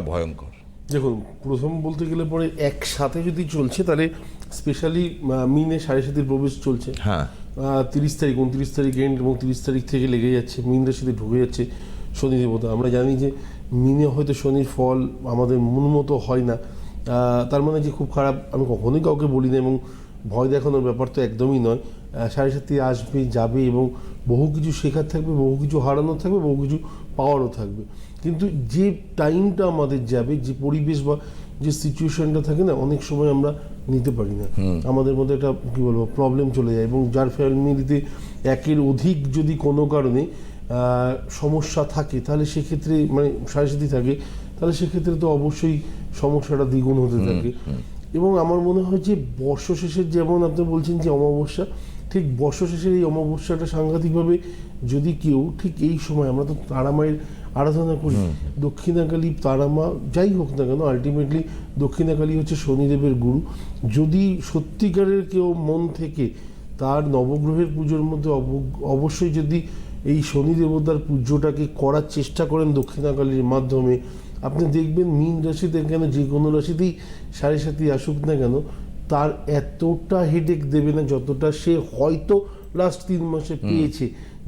ভয়ঙ্কর। দেখুন প্রথম বলতে গেলে পরে একসাথে যদি চলছে তাহলে স্পেশালি মিনে সাড়ে সাতির প্রবেশ চলছে। হ্যাঁ। তিরিশ তারিখ উনত্রিশ তারিখ এন্ড এবং তিরিশ তারিখ থেকে লেগে যাচ্ছে। মিন সাথে ঢুকে যাচ্ছে শনি দেবতা আমরা জানি যে মিনে হয়তো শনির ফল আমাদের মন মতো হয় না। তার মানে যে খুব খারাপ আমি কখনোই কাউকে বলি না এবং ভয় দেখানোর ব্যাপার তো একদমই নয়। সাড়ে সাথে আসবে যাবে এবং বহু কিছু শেখার থাকবে বহু কিছু হারানো থাকবে বহু কিছু পাওয়ারও থাকবে। কিন্তু যে টাইমটা আমাদের যাবে যে পরিবেশ বা যে সিচুয়েশনটা থাকে না অনেক সময় আমরা নিতে পারি না। আমাদের মধ্যে একটা কি বলব প্রবলেম চলে যায় এবং যার ফ্যামিলিতে একের অধিক যদি কোনো কারণে সমস্যা থাকে তাহলে সেক্ষেত্রে মানে সাড়ে সাথে থাকে তাহলে সেক্ষেত্রে তো অবশ্যই সমস্যাটা দ্বিগুণ হতে থাকে। এবং আমার মনে হয় যে বর্ষ শেষের যেমন আপনি বলছেন যে অমাবস্যা ঠিক বর্ষ শেষের এই অমাবস্যাটা সাংঘাতিকভাবে যদি কেউ ঠিক এই সময় আমরা তো তারামায়ের আরাধনা করি দক্ষিণাকালী তারামা যাই হোক না কেন আলটিমেটলি দক্ষিণাকালী হচ্ছে শনিদেবের গুরু। যদি সত্যিকারের কেউ মন থেকে তার নবগ্রহের পুজোর মধ্যে অব- অবশ্যই যদি এই শনি দেবতার পুজোটাকে করার চেষ্টা করেন দক্ষিণাকালীর মাধ্যমে আপনি দেখবেন মীন রাশিতে কেন যে কোনো রাশিতেই সাড়ে সাথে আসুক না কেন তার এতটা হেডেক দেবে না যতটা সে হয়তো লাস্ট তিন মাসে পেয়েছে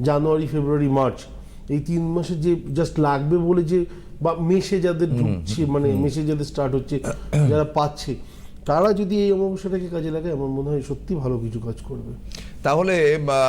জানুয়ারি ফেব্রুয়ারি মার্চ। এই তিন মাসে যে জাস্ট লাগবে বলে যে বা মেসে যাদের ঢুকছে মানে মেসে যাদের স্টার্ট হচ্ছে যারা পাচ্ছে তারা যদি এই অমাবস্যাটাকে কাজে লাগায় আমার মনে হয় সত্যি ভালো কিছু কাজ করবে। তাহলে